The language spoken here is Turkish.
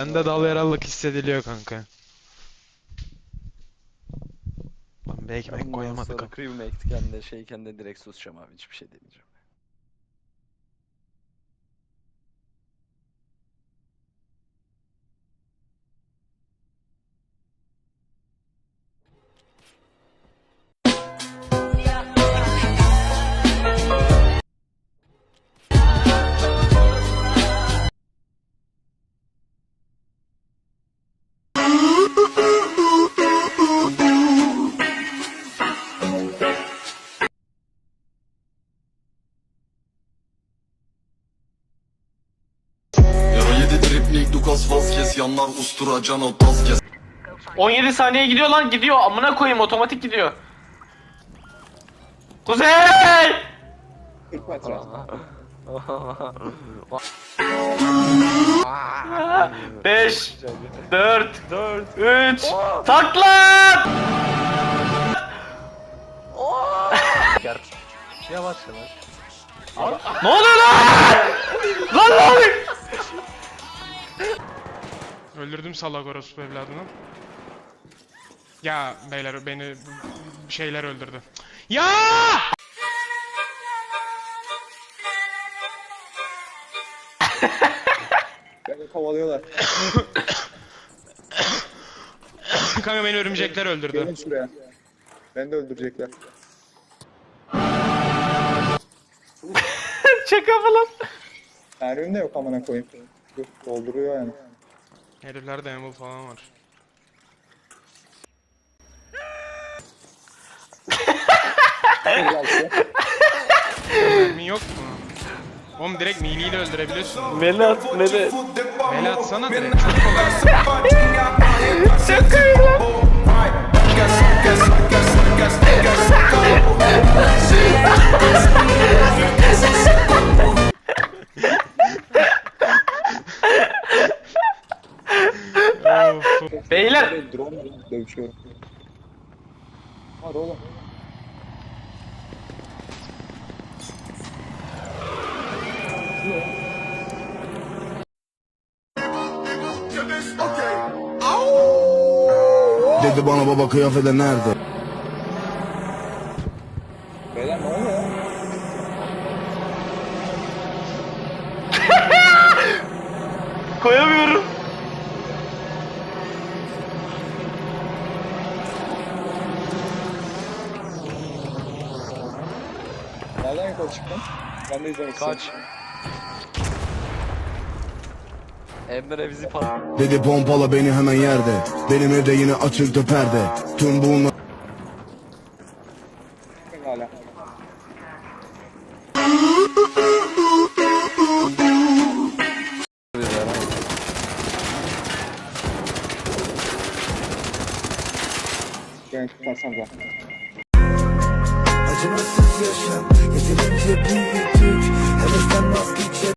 Bende dal yarallık hissediliyor kanka. Lan bir ekmek koyamadık. ama. Crewmate'ken de şeyken de direkt susacağım abi hiçbir şey demeyeceğim. Lucas Vazquez Yanlar ustura can o tas kes 17 saniye gidiyor lan gidiyor amına koyayım otomatik gidiyor. Kuzey! 40 metre. 5 4 3 Takla! Yavaş yavaş. Ne oluyor lan? Lan ne oluyor? Öldürdüm salak orospu evladını. Ya beyler beni şeyler öldürdü. Ya! Beni kovalıyorlar. Kanka beni örümcekler öldürdü. Gelin şuraya. Beni de öldürecekler. Şaka falan. Mermim de yok amına koyayım. Dur, dolduruyor yani. Heriflerde emul falan var. Mermin yok mu? Oğlum direkt miliyle öldürebiliyorsun. Meli at meli. Mele atsana direkt çok kolay. Of. Beyler drone dövüşüyorum. Var oğlum. Dedi bana baba kıyafeti nerede? Beyler ne oluyor? koyamıyorum. Yukarı çıktın? Ben de izlemek Kaç. istiyorum. Emre bizi pat. Dedi pompala beni hemen yerde. Benim evde yine açıktı perde. Tüm bunlar Hala. Ben tutarsam da. Acımasız yaşam. Yeterince büyüdük vazgeçelim